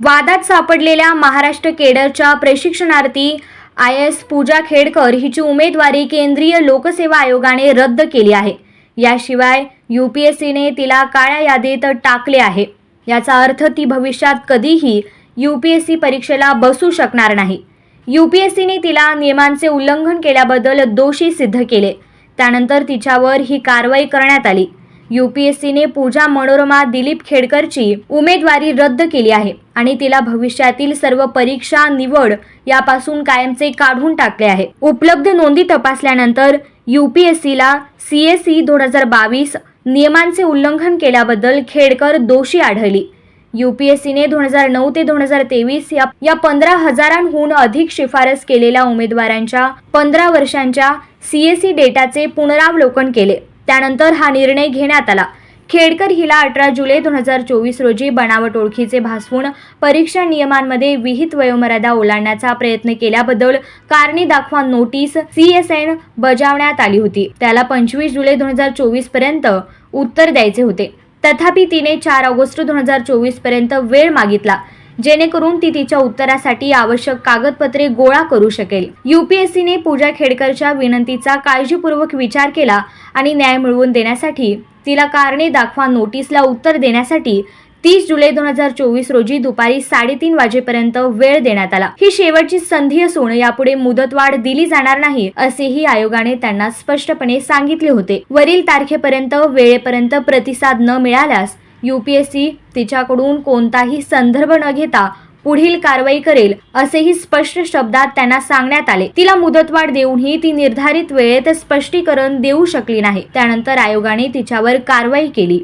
वादात सापडलेल्या महाराष्ट्र केडरच्या प्रशिक्षणार्थी आय एस पूजा खेडकर हिची उमेदवारी केंद्रीय लोकसेवा आयोगाने रद्द केली आहे. याशिवाय यू पी एस सीने तिला काळ्या यादीत टाकले आहे. याचा अर्थ ती भविष्यात कधीही यू पी एस सी परीक्षेला बसू शकणार नाही. यू पी एस सीने तिला नियमांचे उल्लंघन केल्याबद्दल दोषी सिद्ध केले. त्यानंतर तिच्यावर ही कारवाई करण्यात आली. यूपीएससीने पूजा मनोरमा दिलीप खेडकरची उमेदवारी रद्द केली आहे आणि तिला भविष्यातील सर्व परीक्षा निवड यापासून कायमचे काढून टाकले आहे. उपलब्ध नोंदी तपासल्यानंतर यूपीएससीला सीएसई दोन हजार बावीस नियमांचे उल्लंघन केल्याबद्दल खेडकर दोषी आढळली. यूपीएससीने दोन हजार नऊ ते दोन हजार तेवीस या या पंधरा हजारांहून अधिक शिफारस केलेल्या उमेदवारांच्या पंधरा वर्षांच्या सीएसई डेटाचे पुनरावलोकन केले. त्यानंतर हा निर्णय घेण्यात आला. खेडकर हिला अठरा जुलै दोन हजार चोवीस रोजी बनावट ओळखीचे भासवून परीक्षा नियमांमध्ये विहित वयोमर्यादा ओलांडण्याचा प्रयत्न केल्याबद्दल कारणे दाखवा नोटीस सी एस एन बजावण्यात आली होती. त्याला पंचवीस जुलै दोन हजार चोवीसपर्यंत उत्तर द्यायचे होते. तथापि तिने चार ऑगस्ट दोन हजार चोवीसपर्यंत वेळ मागितला. जेणेकरून ती तिच्या उत्तरासाठी आवश्यक कागदपत्रे गोळा करू शकेल. युपीएससीने पूजा खेडकरच्या विनंतीचा काळजीपूर्वक विचार केला आणि न्याय मिळवून देण्यासाठी तिला कारणे दाखवा नोटीसला उत्तर देण्यासाठी तीस जुलै दोन हजार चोवीस रोजी दुपारी साडेतीन वाजेपर्यंत वेळ देण्यात आला. ही शेवटची संधी असून यापुढे मुदतवाढ दिली जाणार नाही असेही आयोगाने त्यांना स्पष्टपणे सांगितले होते. वरील तारखेपर्यंत वेळेपर्यंत प्रतिसाद न मिळाल्यास यू पी एस सी तिच्याकडून कोणताही संदर्भ न घेता पुढील कारवाई करेल असेही स्पष्ट शब्दात त्यांना सांगण्यात आले. तिला मुदतवाढ देऊनही ती निर्धारित वेळेत स्पष्टीकरण देऊ शकली नाही. त्यानंतर आयोगाने तिच्यावर कारवाई केली.